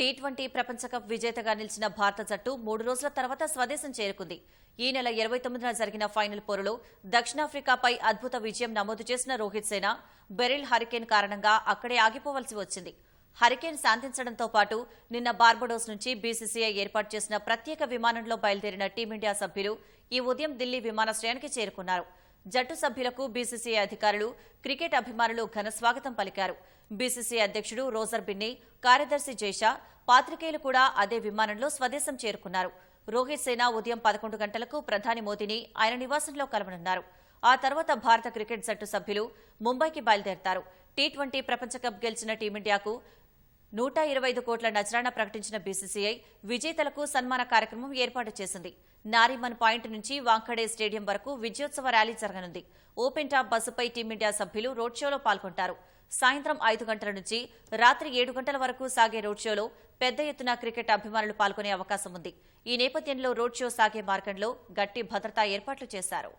Tea twenty ప్రపంచ cup విజేతగా నిలిచిన భారత జట్టు మూడు రోజుల తర్వాత స్వదేశం చేరుకుంది. ఈ నెల ఇరవై తొమ్మిదిన జరిగిన ఫైనల్ పోరులో దక్షిణాఫ్రికాపై అద్భుత విజయం నమోదు చేసిన రోహిత్ సేన బెరిల్ హరికేన్ కారణంగా అక్కడే ఆగిపోవలసి వచ్చింది. హరికేన్ శాంతించడంతో పాటు నిన్న బార్బడోస్ నుంచి బీసీసీఐ ఏర్పాటు చేసిన ప్రత్యేక విమానంలో బయలుదేరిన టీమిండియా సభ్యులు ఈ ఉదయం ఢిల్లీ విమానాశ్రయానికి చేరుకున్నారు. జట్టు సభ్యులకు బీసీసీఐ అధికారులు క్రికెట్ అభిమానులు ఘన స్వాగతం పలికారు. బీసీసీ అధ్యక్షుడు రోజర్ బిన్ని కార్యదర్శి జైషా పాత్రికేయులు కూడా అదే విమానంలో స్వదేశం చేరుకున్నారు. రోహిత్ సేన ఉదయం పదకొండు గంటలకు ప్రధాని మోదీని ఆయన నివాసంలో కలవనున్నారు. ఆ తర్వాత భారత క్రికెట్ జట్టు సభ్యులు ముంబైకి బయలుదేరతారు. టీ ట్వంటీ ప్రపంచ కప్ గెలిచిన టీమిండియాకు నూట ఇరవై ఐదు కోట్ల నజరాన ప్రకటించిన బీసీసీఐ విజేతలకు సన్మాన కార్యక్రమం ఏర్పాటు చేసింది. నారిమన్ పాయింట్ నుంచి వాంఖడే స్టేడియం వరకు విజయోత్సవ ర్యాలీ జరగనుంది. ఓపెన్ టాప్ బస్సుపై టీమిండియా సభ్యులు రోడ్ షోలో పాల్గొంటారు. సాయంత్రం ఐదు గంటల నుంచి రాత్రి ఏడు గంటల వరకు సాగే రోడ్ షోలో పెద్ద ఎత్తున క్రికెట్ అభిమానులు పాల్గొనే అవకాశం ఉంది. ఈ నేపథ్యంలో రోడ్ షో సాగే మార్గంలో గట్టి భద్రతా ఏర్పాట్లు చేశారు.